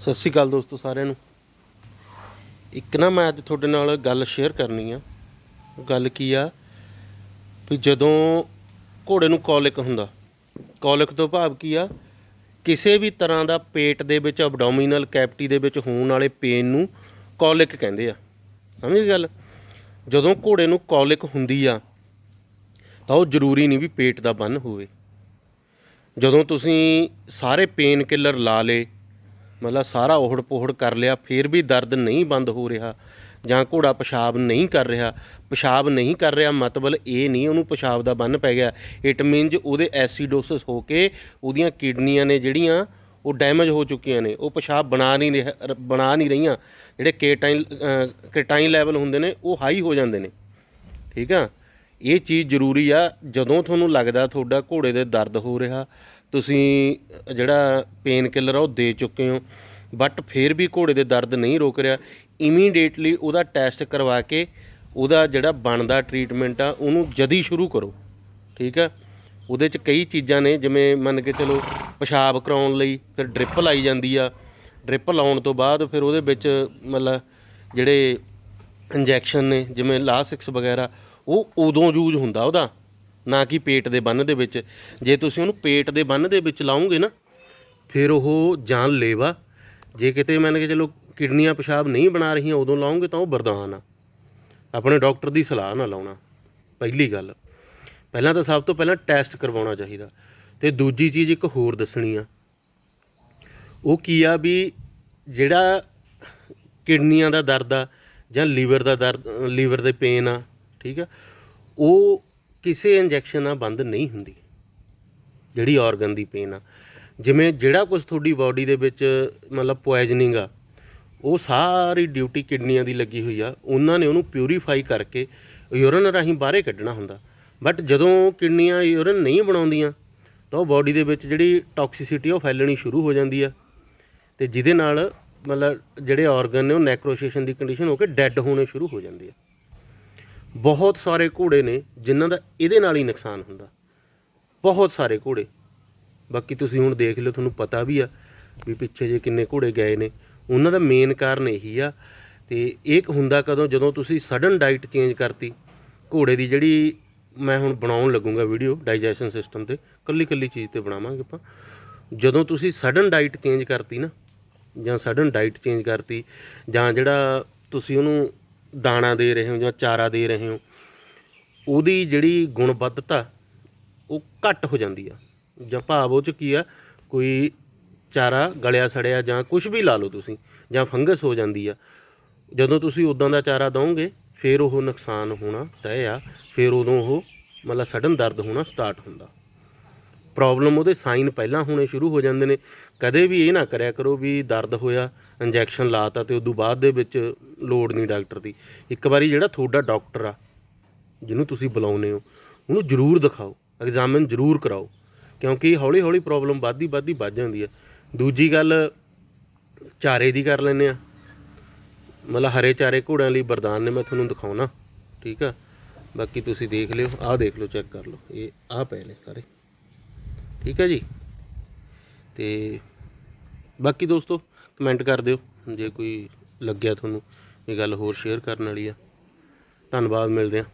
ਸਤਿ ਸ਼੍ਰੀ ਅਕਾਲ ਦੋਸਤੋ ਸਾਰਿਆਂ ਨੂੰ। ਇੱਕ ਨਾ ਮੈਂ ਅੱਜ ਤੁਹਾਡੇ ਨਾਲ ਗੱਲ ਸ਼ੇਅਰ ਕਰਨੀ ਆ। ਗੱਲ ਕੀ ਆ? ਵੀ ਜਦੋਂ ਘੋੜੇ ਨੂੰ ਕੋਲਿਕ ਹੁੰਦਾ, ਕੋਲਿਕ ਤੋਂ ਭਾਵ ਕੀ ਆ? ਕਿਸੇ ਵੀ ਤਰ੍ਹਾਂ ਦਾ ਪੇਟ ਦੇ ਵਿੱਚ ਐਬਡੋਮੀਨਲ ਕੈਪਟੀ ਦੇ ਵਿੱਚ ਹੋਣ ਵਾਲੇ ਪੇਨ ਨੂੰ ਕੋਲਿਕ ਕਹਿੰਦੇ ਆ। ਸਮਝ ਗਏ ਗੱਲ? ਜਦੋਂ ਘੋੜੇ ਨੂੰ ਕੋਲਿਕ ਹੁੰਦੀ ਆ, ਤਾਂ ਉਹ ਜ਼ਰੂਰੀ ਨਹੀਂ ਵੀ ਪੇਟ ਦਾ ਬੰਨ ਹੋਵੇ। ਜਦੋਂ ਤੁਸੀਂ ਸਾਰੇ ਪੇਨ ਕਿਲਰ ਲਾ ਲੇ ਮਤਲਬ ਸਾਰਾ ਓਹੜ ਪੋਹੜ ਕਰ ਲਿਆ, ਫਿਰ ਵੀ ਦਰਦ ਨਹੀਂ ਬੰਦ ਹੋ ਰਿਹਾ, ਜਾਂ ਘੋੜਾ ਪਿਸ਼ਾਬ ਨਹੀਂ ਕਰ ਰਿਹਾ, ਪਿਸ਼ਾਬ ਨਹੀਂ ਕਰ ਰਿਹਾ ਮਤਲਬ ਇਹ ਨਹੀਂ ਉਹਨੂੰ ਪਿਸ਼ਾਬ ਦਾ ਬੰਨ ਪੈ ਗਿਆ। ਇਟ ਮੀਨਜ਼ ਉਹਦੇ ਐਸੀਡੋਸਿਸ ਹੋ ਕੇ ਉਹਦੀਆਂ ਕਿਡਨੀਆਂ ਨੇ ਜਿਹੜੀਆਂ, ਉਹ ਡੈਮੇਜ ਹੋ ਚੁੱਕੀਆਂ ਨੇ। ਉਹ ਪਿਸ਼ਾਬ ਬਣਾ ਨਹੀਂ ਰਿਹਾ ਬਣਾ ਨਹੀਂ ਰਹੀਆਂ। ਜਿਹੜੇ ਕੇਟਾਈਨ ਕੇਟਾਈਨ ਲੈਵਲ ਹੁੰਦੇ ਨੇ, ਉਹ ਹਾਈ ਹੋ ਜਾਂਦੇ ਨੇ। ਠੀਕ ਆ? ਇਹ ਚੀਜ਼ ਜ਼ਰੂਰੀ ਆ। ਜਦੋਂ ਤੁਹਾਨੂੰ ਲੱਗਦਾ ਤੁਹਾਡਾ ਘੋੜੇ ਦੇ ਦਰਦ ਹੋ ਰਿਹਾ ਤੁਸੀਂ ਜਿਹੜਾ ਪੇਨ ਕਿਲਰ ਆ ਉਹ ਦੇ ਚੁੱਕੇ ਹੋ। ਬਟ ਫਿਰ ਵੀ ਘੋੜੇ ਦੇ ਦਰਦ ਨਹੀਂ ਰੋਕ ਰਿਹਾ। ਇਮੀਡੀਏਟਲੀ ਉਹਦਾ ਟੈਸਟ ਕਰਵਾ ਕੇ ਉਹਦਾ ਜਿਹੜਾ ਬਣਦਾ ਟ੍ਰੀਟਮੈਂਟ ਆ, ਉਹਨੂੰ ਜਦੀ ਸ਼ੁਰੂ ਕਰੋ। ਠੀਕ ਆ? ਉਹਦੇ ਚ ਕਈ ਚੀਜ਼ਾਂ ਨੇ, ਜਿਵੇਂ ਮੰਨ ਕੇ ਚਲੋ ਪਿਸ਼ਾਬ ਕਰਾਉਣ ਲਈ ਫਿਰ ਡ੍ਰਿਪ ਲਾਈ ਜਾਂਦੀ ਆ। ਡ੍ਰਿਪ ਲਾਉਣ ਤੋਂ ਬਾਅਦ ਫਿਰ ਉਹਦੇ ਵਿੱਚ ਮਤਲਬ ਜਿਹੜੇ ਇੰਜੈਕਸ਼ਨ ਨੇ, ਜਿਵੇਂ ਲਾਸਿਕਸ ਵਗੈਰਾ, ਉਹ ਉਦੋਂ ਯੂਜ਼ ਹੁੰਦਾ ਉਹਦਾ। ਨਾ ਕਿ ਪੇਟ ਦੇ ਬੰਨ ਦੇ ਵਿੱਚ। ਜੇ ਤੁਸੀਂ ਉਹਨੂੰ ਪੇਟ ਦੇ ਬੰਨ ਦੇ ਵਿੱਚ ਲਾਉਂਗੇ ਨਾ, ਫਿਰ ਉਹ ਜਾਨ ਲੇਵਾ। ਜੇ ਕਿਤੇ ਮੰਨ ਕੇ ਚਲੋ ਕਿਡਨੀਆਂ ਪਿਸ਼ਾਬ ਨਹੀਂ ਬਣਾ ਰਹੀਆਂ, ਉਦੋਂ ਲਾਉਂਗੇ ਤਾਂ ਉਹ ਵਰਦਾਨ ਆ। ਆਪਣੇ ਡਾਕਟਰ ਦੀ ਸਲਾਹ ਨਾਲ ਲਾਉਣਾ, ਪਹਿਲੀ ਗੱਲ। ਪਹਿਲਾਂ ਤਾਂ ਸਭ ਤੋਂ ਪਹਿਲਾਂ ਟੈਸਟ ਕਰਵਾਉਣਾ ਚਾਹੀਦਾ। ਤੇ ਦੂਜੀ ਚੀਜ਼ ਇੱਕ ਹੋਰ ਦੱਸਣੀ ਆ। ਉਹ ਕੀ ਆ ਵੀ ਜਿਹੜਾ ਕਿਡਨੀਆਂ ਦਾ ਦਰਦ ਆ ਜਾਂ ਲੀਵਰ ਦਾ ਦਰਦ, ਲੀਵਰ ਦੇ ਪੇਨ ਆ, ਠੀਕ ਆ, ਉਹ ਕਿਸੇ ਇੰਜੈਕਸ਼ਨ ਨਾਲ ਬੰਦ ਨਹੀਂ ਹੁੰਦੀ। ਜਿਹੜੀ ਆਰਗਨ ਦੀ ਪੇਨ ਆ। ਜਿਵੇਂ ਜਿਹੜਾ ਕੁਝ ਤੁਹਾਡੀ ਬਾਡੀ ਦੇ ਵਿੱਚ, ਮਤਲਬ ਪੋਇਜ਼ਨਿੰਗ ਆ, ਉਹ ਸਾਰੀ ਡਿਊਟੀ ਕਿਡਨੀਆਂ ਦੀ ਲੱਗੀ ਹੋਈ ਆ। ਉਹਨਾਂ ਨੇ ਉਹਨੂੰ ਪਿਊਰੀਫਾਈ ਕਰਕੇ ਯੂਰਨ ਰਾਹੀਂ ਬਾਹਰੇ ਕੱਢਣਾ ਹੁੰਦਾ। ਬਟ ਜਦੋਂ ਕਿਡਨੀਆਂ ਯੂਰਨ ਨਹੀਂ ਬਣਾਉਂਦੀਆਂ, ਤਾਂ ਉਹ ਬਾਡੀ ਦੇ ਵਿੱਚ ਜਿਹੜੀ ਟੌਕਸਿਸਿਟੀ ਉਹ ਫੈਲਣੀ ਸ਼ੁਰੂ ਹੋ ਜਾਂਦੀ ਆ। ਤੇ ਜਿਹਦੇ ਨਾਲ, ਮਤਲਬ ਜਿਹੜੇ ਆਰਗਨ ਨੇ, ਉਹ ਨੈਕਰੋਸ਼ੇਸ਼ਨ ਦੀ ਕੰਡੀਸ਼ਨ ਹੋ ਕੇ ਡੈੱਡ ਹੋਣੇ ਸ਼ੁਰੂ ਹੋ ਜਾਂਦੇ ਆ। ਬਹੁਤ ਸਾਰੇ ਘੋੜੇ ਨੇ ਜਿਨ੍ਹਾਂ ਦਾ ਇਹਦੇ ਨਾਲ ਹੀ ਨੁਕਸਾਨ ਹੁੰਦਾ। ਬਹੁਤ ਸਾਰੇ ਘੋੜੇ। ਬਾਕੀ ਤੁਸੀਂ ਹੁਣ ਦੇਖ ਲਿਓ, ਤੁਹਾਨੂੰ ਪਤਾ ਵੀ ਆ ਵੀ ਪਿੱਛੇ ਜੇ ਕਿੰਨੇ ਘੋੜੇ ਗਏ ਨੇ। ਉਹਨਾਂ ਦਾ ਮੇਨ ਕਾਰਨ ਇਹੀ ਆ ਤੇ ਇਹ ਹੁੰਦਾ ਕਦੋਂ? ਜਦੋਂ ਤੁਸੀਂ ਸਡਨ ਡਾਈਟ ਚੇਂਜ ਕਰਤੀ, ਘੋੜੇ ਦੀ ਜਿਹੜੀ ਮੈਂ ਹੁਣ ਬਣਾਉਣ ਲੱਗੂੰਗਾ ਵੀਡੀਓ ਡਾਈਜੈਸ਼ਨ ਸਿਸਟਮ ਤੇ, ਕੱਲੀ ਕੱਲੀ ਚੀਜ਼ ਤੇ ਬਣਾਵਾਂਗੇ ਆਪਾਂ। ਜਦੋਂ ਤੁਸੀਂ ਸਡਨ ਡਾਈਟ ਚੇਂਜ ਕਰਤੀ ਨਾ, ਜਾਂ ਸਡਨ ਡਾਈਟ ਚੇਂਜ ਕਰਤੀ, ਜਾਂ ਜਿਹੜਾ ਤੁਸੀਂ ਉਹਨੂੰ ਦਾਣਾ ਦੇ ਰਹੇ ਹੋ ਜਾਂ ਚਾਰਾ ਦੇ ਰਹੇ ਹੋ, ਉਹਦੀ ਜਿਹੜੀ ਗੁਣਵੱਧਤਾ ਉਹ ਘੱਟ ਹੋ ਜਾਂਦੀ ਆ। ਜਾਂ ਭਾਵ ਉਹ ਚ ਕੀ ਆ, ਕੋਈ ਚਾਰਾ ਗਲਿਆ ਸੜਿਆ ਜਾਂ ਕੁਝ ਵੀ ਲਾ ਲਓ ਤੁਸੀਂ, ਜਾਂ ਫੰਗਸ ਹੋ ਜਾਂਦੀ ਆ। ਜਦੋਂ ਤੁਸੀਂ ਉਦਾਂ ਦਾ ਚਾਰਾ ਦਵੋਗੇ ਫਿਰ ਉਹ ਨੁਕਸਾਨ ਹੋਣਾ ਤੈਅ ਆ, ਫਿਰ ਉਦੋਂ ਉਹ ਮਤਲਬ ਸਡਨ ਦਰਦ ਹੋਣਾ ਸਟਾਰਟ ਹੁੰਦਾ। ਪ੍ਰੋਬਲਮ ਉਹਦੇ ਸਾਈਨ ਪਹਿਲਾਂ ਹੋਣੇ ਸ਼ੁਰੂ ਹੋ ਜਾਂਦੇ ਨੇ। ਕਦੇ ਵੀ ਇਹ ਨਾ ਕਰਿਆ ਕਰੋ ਵੀ ਦਰਦ ਹੋਇਆ, ਇੰਜੈਕਸ਼ਨ ਲਾਤਾ ਤੇ ਉਦੋਂ ਬਾਅਦ ਦੇ ਵਿੱਚ ਲੋੜ ਨਹੀਂ ਡਾਕਟਰ ਦੀ। ਇੱਕ ਵਾਰੀ ਜਿਹੜਾ ਤੁਹਾਡਾ ਡਾਕਟਰ ਆ, ਜਿਹਨੂੰ ਤੁਸੀਂ ਬੁਲਾਉਨੇ ਹੋ, ਉਹਨੂੰ ਜ਼ਰੂਰ ਦਿਖਾਓ, ਐਗਜ਼ਾਮਿਨ ਜ਼ਰੂਰ ਕਰਾਓ, ਕਿਉਂਕਿ ਹੌਲੀ ਹੌਲੀ ਪ੍ਰੋਬਲਮ ਵੱਧਦੀ ਵੱਧਦੀ ਵੱਧ ਜਾਂਦੀ ਹੈ ਦੂਜੀ ਗੱਲ, ਚਾਰੇ ਦੀ ਕਰ ਲੈਨੇ ਆ। ਮਤਲਬ ਹਰੇ ਚਾਰੇ ਘੋੜਿਆਂ ਲਈ ਵਰਦਾਨ ਨੇ, ਮੈਂ ਤੁਹਾਨੂੰ ਦਿਖਾਉਣਾ, ਠੀਕ ਆ? ਬਾਕੀ ਤੁਸੀਂ ਦੇਖ ਲਿਓ, ਆਹ ਦੇਖ ਲਓ, ਚੈੱਕ ਕਰ ਲਓ, ਇਹ ਆਹ ਪਏ ਨੇ ਸਾਰੇ, ਠੀਕ ਹੈ ਜੀ? ਤੇ ਬਾਕੀ ਦੋਸਤੋ, ਕਮੈਂਟ ਕਰ ਦਿਓ, ਜੇ ਕੋਈ ਲੱਗਿਆ ਤੁਹਾਨੂੰ ਇਹ ਗੱਲ ਹੋਰ ਸ਼ੇਅਰ ਕਰਨ ਵਾਲੀ ਆ। ਧੰਨਵਾਦ ਮਿਲਦੇ ਆ